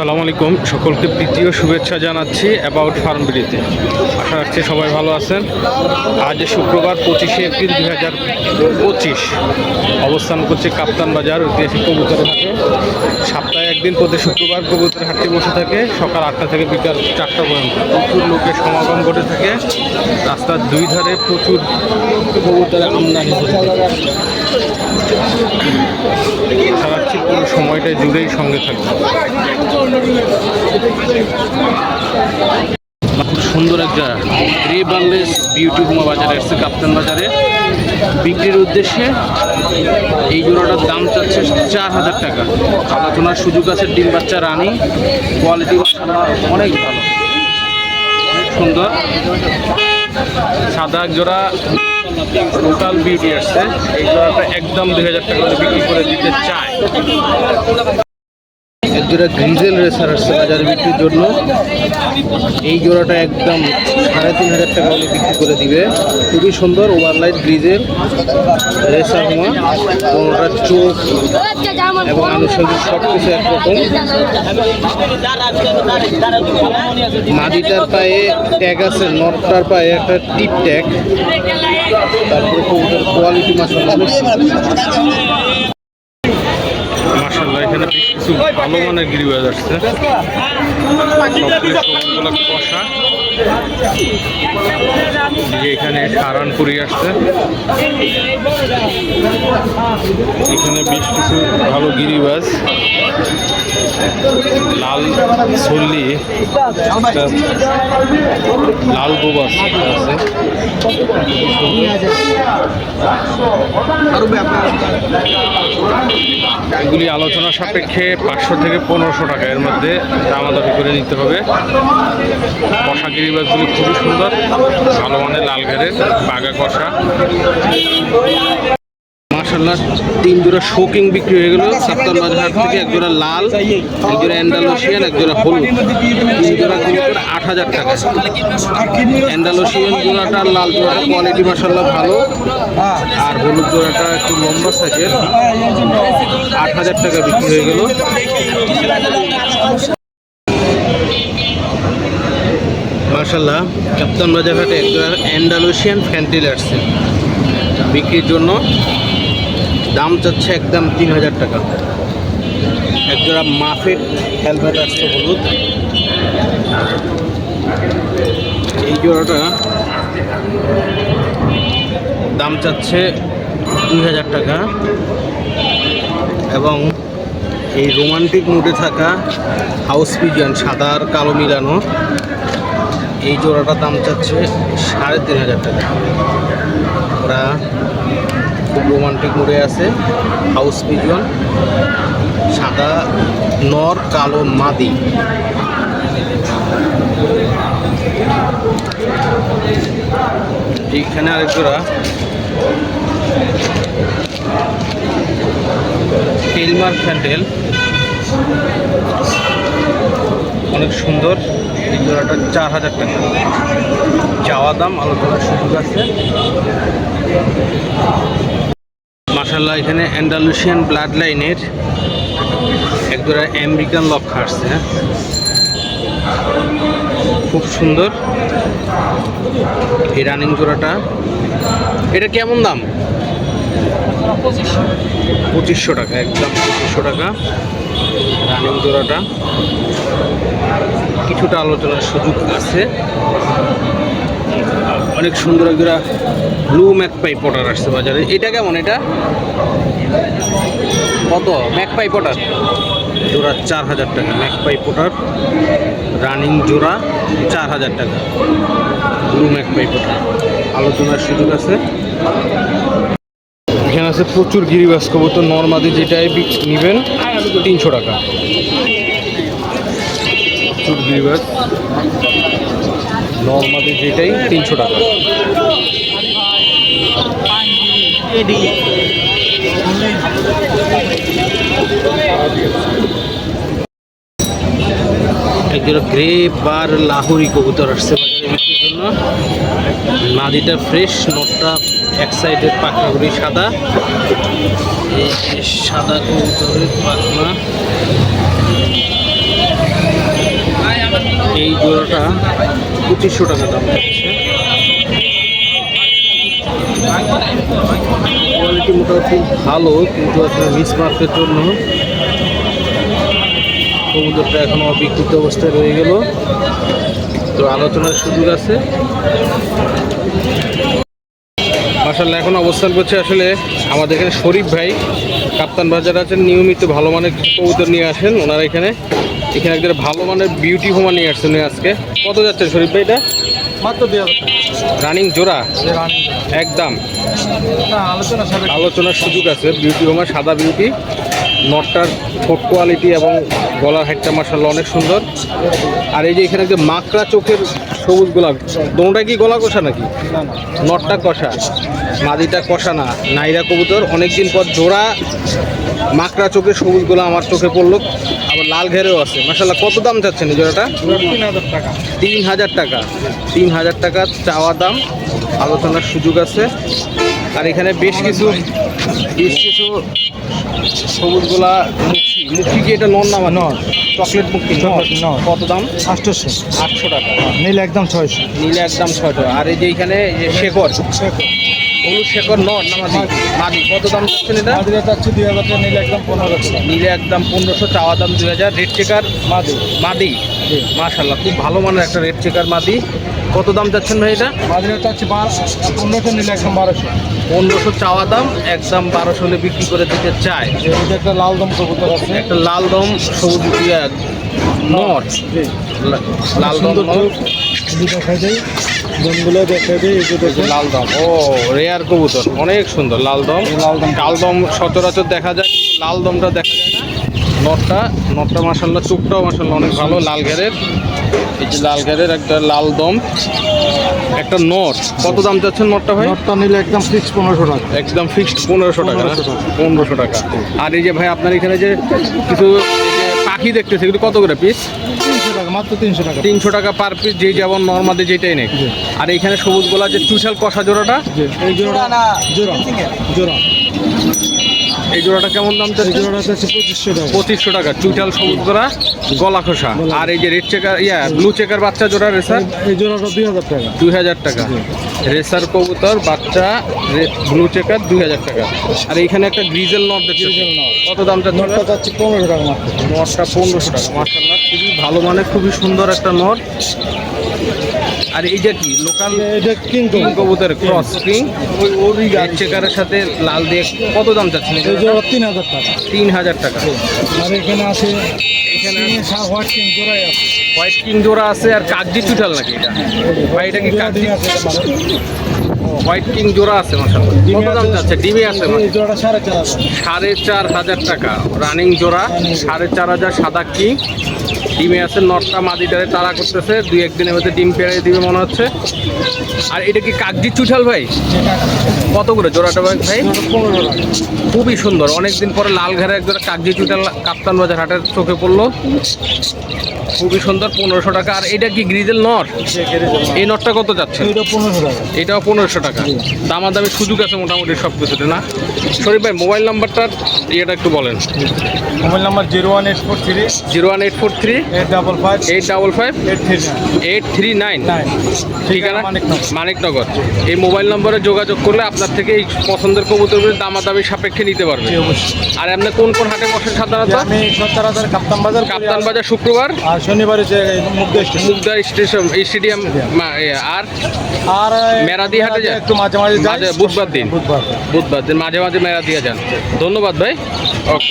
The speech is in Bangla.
আসসালামু আলাইকুম। সকলকে তৃতীয় শুভেচ্ছা জানাচ্ছি অ্যাবাউট ফার্ম বিডিতে আশা রাখছি সবাই ভালো আছেন। আজ শুক্রবার পঁচিশে এপ্রিল দুই হাজার পঁচিশ। অবস্থান করছে কাপ্তান বাজার ঐতিহাসিক কবুতর হাটে। সপ্তাহে একদিন প্রতি শুক্রবার কবুতর হাটটি বসে থাকে। সকাল আটটা থেকে বিকাল চারটা পর্যন্ত প্রচুর লোকের সমাগম ঘটে থাকে। রাস্তার দুই ধারে প্রচুর কবুতরের আমদানি থাকে আশা পুরো সময়টা জুড়েই সঙ্গে থাকবে। সুন্দর এক জায়গা গ্রে বিউটি হুমা বাজারে এসছে কাপ্তান বাজারে। বিক্রির উদ্দেশ্যে এই জোড়াটার দাম চাচ্ছে চার হাজার টাকা। আলোচনার সুযোগ আছে ডিম বাচ্চা রানি। কোয়ালিটি অনেক ভালো। অনেক সুন্দর। সাদা এক জোড়া টোটাল বিউটি আসছে। এই জোড়াটা একদম দুই হাজার টাকা করে বিক্রি করে দিতে চায়। জোড়া গ্রিজেল রেসার আসছে বাজারে বিক্রির জন্য, এই জোড়াটা একদম সাড়ে তিন হাজার টাকা হলে বিক্রি করে দিবে। খুবই সুন্দর ওভারলাইট গ্রিজেল রেসার হুমা কোনোটার চোখ এবং আনুষঙ্গিক সব কিছু একরকম। মাদিটার পায়ে ট্যাগ আছে, নটটার পায়ে একটা টিপ ট্যাগ তারপরে কবুতর কোয়ালিটি মাসাল্লাহ মাসাল্লাহ এখানে বেশ কিছু ভালো মানের গিরিবাজ আসছে। কষা। যে এখানে সারানপুরি আসছে। এখানে বেশ কিছু ভালো গিরিবাজ। লাল সল্লি লাল গোবাস আছে। এগুলি আলোচনা সাপেক্ষে পাঁচশো থেকে পনেরোশো টাকা। এর মধ্যে দামাদামি করে নিতে হবে। কষা গিরিবাজগুলি খুবই সুন্দর। ভালো মানের লাল ঘেরের বাগা কষা। মার্শাল্লাহ তিন জোড়া শোকিং বিক্রি হয়ে গেল। সাপ্তাহ বাজার থেকে এক জোড়া লাল, এক জোড়া অ্যান্ডালোসিয়ান এক জোড়া হলুদ। আট হাজার টাকা। অ্যান্ডালোসিয়ান জোড়াটা, লাল জোড়াটা কোয়ালিটি মার্শাল্লাহ ভালো। আর হলুদ জোড়াটা একটু লম্বা সাইজের আট হাজার টাকা বিক্রি হয়ে গেল। মার্শাল্লাহ কাপ্তান বাজার হাটে এক জোড়া অ্যান্ডালোসিয়ান ফ্যান্টিল আসছে। বিক্রির জন্য দাম চাচ্ছে একদম তিন হাজার টাকা। একজোড়া মাফেট হেলমেট আসছে হলুদ। এই জোড়াটা দাম চাচ্ছে দুই হাজার টাকা এবং এই রোমান্টিক মুডে থাকা হাউস পিজন সাদা আর কালো মিলানো। এই জোড়াটার দাম চাচ্ছে সাড়ে তিন হাজার টাকা। ওরা খুব রোমান্টিক মোড়ে আছে। হাউস পিজন সাদা, নর, কালো, মাদি। এইখানে আরেক জোড়া। টেলমার ফ্যান্ডেল অনেক সুন্দর। এই জোড়াটা চার হাজার টাকা। চাওয়া দাম আলোচনার সুযোগ আছে। মাসাল্লাহ এখানে অ্যান্ডালুসিয়ান ব্লাড লাইনের একজোড়া আমেরিকান লক্ষা আসছে হ্যাঁ। খুব সুন্দর। এই রানিং জোড়াটা। এটা কেমন দাম? পঁচিশশো। টাকা, একদম পঁচিশশো টাকা। রানিং জোড়াটা। কিছুটা আলোচনার সুযোগ আছে। অনেক সুন্দর একটা ব্লু ম্যাকপাই পটার আসছে বাজারে। এটা কেমন এটা? কত? Magpie pouter? জোড়া চার হাজার টাকা, ম্যাকপাই পটার। রানিং জোড়া চার হাজার টাকা, ব্লু ম্যাকপাই পটার। আলোচনার সুযোগ আছে। এখানে আছে প্রচুর গিরিবাস কবুতর, নর্মাদি যেটাই নিবেন তিনশো টাকা। প্রচুর গিরিবাস নর্মাদি যেটাই তিনশো টাকা। একজোড়া গ্রে বার লাহোরি কবুতর আসছে মাদিটা ফ্রেশ নটটা এক সাইডের পাখনাগুলি সাদা। সাদা কবুতরের পাখনা। জোড়াটা পঁচিশশো টাকা দাম। কোয়ালিটি মোটামুটি ভালো, কিন্তু আসলে মিস মার্কের জন্য কবুতরটা এখনও অবিকৃত অবস্থায় রয়ে গেল। তো আলোচনার সুযোগ আছে। মাসাল্লাহ এখন অবস্থান করছে আসলে আমাদের এখানে শরীফ ভাই। কাপ্তান বাজার আছেন নিয়মিত ভালো মানের কবুতর নিয়ে আসেন ওনারা এখানে। এখানে একদের ভালো মানের বিউটি হোমা নিয়ে আসছেন আজকে। কত যাচ্ছে শরীফ ভাই এটা? মাত্র দুই হাজার রানিং জোড়া? একদম। আলোচনা আলোচনার সুযোগ আছে বিউটি হোমা সাদা বিউটি নটটার ঠোঁট কোয়ালিটি এবং গলার হাইটটা মাসাল্লাহ অনেক সুন্দর। আর এই যে এখানে যে মাকড়া চোখের সবুজ গোলাপ দোনোটা কি গলা কষা নাকি? নটটা কষা। মাদিটা কষা না। নাইরা কবুতর অনেকদিন পর জোড়া মাকড়া চোখে সবুজগুলো আমার চোখে পড়ল। আবার লাল ঘেরেও আছে। মাসাল্লাহ কত দাম চাচ্ছেন এই জোড়াটা? তিন হাজার টাকা। তিন হাজার টাকা। তিন হাজার টাকা চাওয়া দাম। আলোচনার সুযোগ আছে। আর এখানে বেশ কিছু বেশ কিছু সবুজগুলা মুখি মুখি কি এটা নন নামা নন চকলেট মুখি কত দাম? আটশোশো। আটশো টাকা। নীল একদম ছয়শো। নীল একদম ছয়শো। আর এই যে এখানে শেখর? শেকড় শেকড় নট না মাদি মাদি কত দাম চাচ্ছেন এটা? মাদিরা চাচ্ছি দুই হাজার টাকা নীল একদম পনেরো টাকা। নিলে একদম পনেরোশো চাওয়া দাম দুই হাজার। রেড চেকার মাদি। মাদি। মাশাল্লাহ খুব ভালো মানের একটা রেড চেকার মাদি। কত দাম যাচ্ছেন ভাই এটা? মাদিরা চাচ্ছি বারো পনেরোশো নীল একদম বারোশো। পনেরোশো চাওয়া দাম একদম বারোশো হলে বিক্রি করে দিতে চায়। এটা একটা লাল দম কবুতর আছে। একটা লাল দম সবুজ ইয়া, নট লাল দম দমগুলো যে দেখুন। লাল দম। ও রেয়ার কবুতর। অনেক সুন্দর লাল দম। লাল দম। কাল দম সচরাচর দেখা যায় কিন্তু লাল দমটা দেখা যায় না। নটটা নটটা মাসাল্লাহ চোখটাও মাসাল্লাহ অনেক ভালো লাল ঘেরের। এই যে লাল ঘেরের একটা লাল দম। একটা নট। কত দাম যাচ্ছেন নটটা ভাই? নটটা নিলে একদম ফিক্স পনেরোশো টাকা। একদম ফিক্সড পনেরোশো টাকা না? 1500 টাকা। পনেরোশো টাকা। আর এই যে ভাই আপনার এখানে যে কিছু পাখি দেখতেছে? এগুলো কত করে পিস তিনশো টাকা মাত্র তিনশো টাকা তিনশো টাকা পার পিস যে যেমন নর্মালি যেটাই নেই আর এইখানে সবুজ গোলা যে চুষাল কষা জোড়াটা? এই জোড়া জোড়া জোড়া। এই জোড়াটা কেমন দাম এই জোড়াটা চাচ্ছি পঁচিশশো টাকা। পঁচিশশো টাকা চুইটাল সবুজ গোলা গলা খোসা। আর এই যে রেড চেকার ইয়া ব্লু চেকার বাচ্চা জোড়া রেসার এই- এই জোড়াটা দুই হাজার টাকা। দুই হাজার টাকা। রেসার কবুতর বাচ্চা ব্লু চেকার দুই হাজার টাকা। আর এইখানে একটা গ্রিজেল নট দেখতে Grizzle কত দামটা নটটা চাচ্ছি পনেরো টাকা নটটা পনেরোশো টাকা মার্শাল্লাহ খুবই ভালো মানে খুবই সুন্দর একটা নট আর এই যে কি লোকাল কিং কবুতর ক্রস কিং ওই রেড চেকারের সাথে লাল দিয়ে কত দাম চাচ্ছেন তিন হাজার টাকা। তিন হাজার টাকা। আর এখানে আছে হোয়াইট কিং জোড়া আছে আর কাগজি চুটাল নাকি এটা? ভাই এটা কি কাগজি। হোয়াইট কিং জোড়া আছে মাসাল্লাহ কত দাম যাচ্ছে ডিমে আছে সাড়ে চার হাজার। সাড়ে চার হাজার টাকা। রানিং জোড়া সাড়ে চার হাজার সাদা কিং। ডিমে আছে নটটা মাদিটারে তারা করতেছে। দুই একদিনের মধ্যে ডিম পেড়ে দিবে মনে হচ্ছে। আর এটা কি কাগজি চুঠাল ভাই? কত করে জোড়াটা ভাই? ভাই, খুবই সুন্দর। অনেকদিন পরে লাল ঘরে একজোড়া কাকজি চুটাল কাপ্তান বাজার হাটের চোখে পড়ল। খুবই সুন্দর পনেরোশো টাকা। আর এটা কি গ্রিজেল নট? এই নটটা কত যাচ্ছে? এটা পনেরোশো টাকা। এটাও পনেরোশো টাকা। দামাদামি সুযোগ আছে মোটামুটি সব কিছুতে না? শরীফ ভাই মোবাইল নাম্বারটা ইয়েটা একটু বলেন। Mobile number zero one eight four three. Zero one eight four three eight double five. Eight double five eight three nine. ঠিকানা? মানিকনগর। এই মোবাইল নম্বরে যোগাযোগ করলে আপনার থেকে এই পছন্দের কবুতরগুলি দামাদামি সাপেক্ষে নিতে পারবে। আর আপনি কোন কোন হাটে বসেন সাধারণত? আমি সত্তর কাপ্তান বাজার কাপ্তান বাজার শুক্রবার। আর শনিবার হচ্ছে Mugda station Mugda station stadium আর? আর মেরাদি হাটে যায়? একটু মাঝে মাঝে বুধবার দিন। বুধবার। বুধবার দিন মাঝে মাঝে মেলা দিয়ে যান। ধন্যবাদ ভাই। ওকে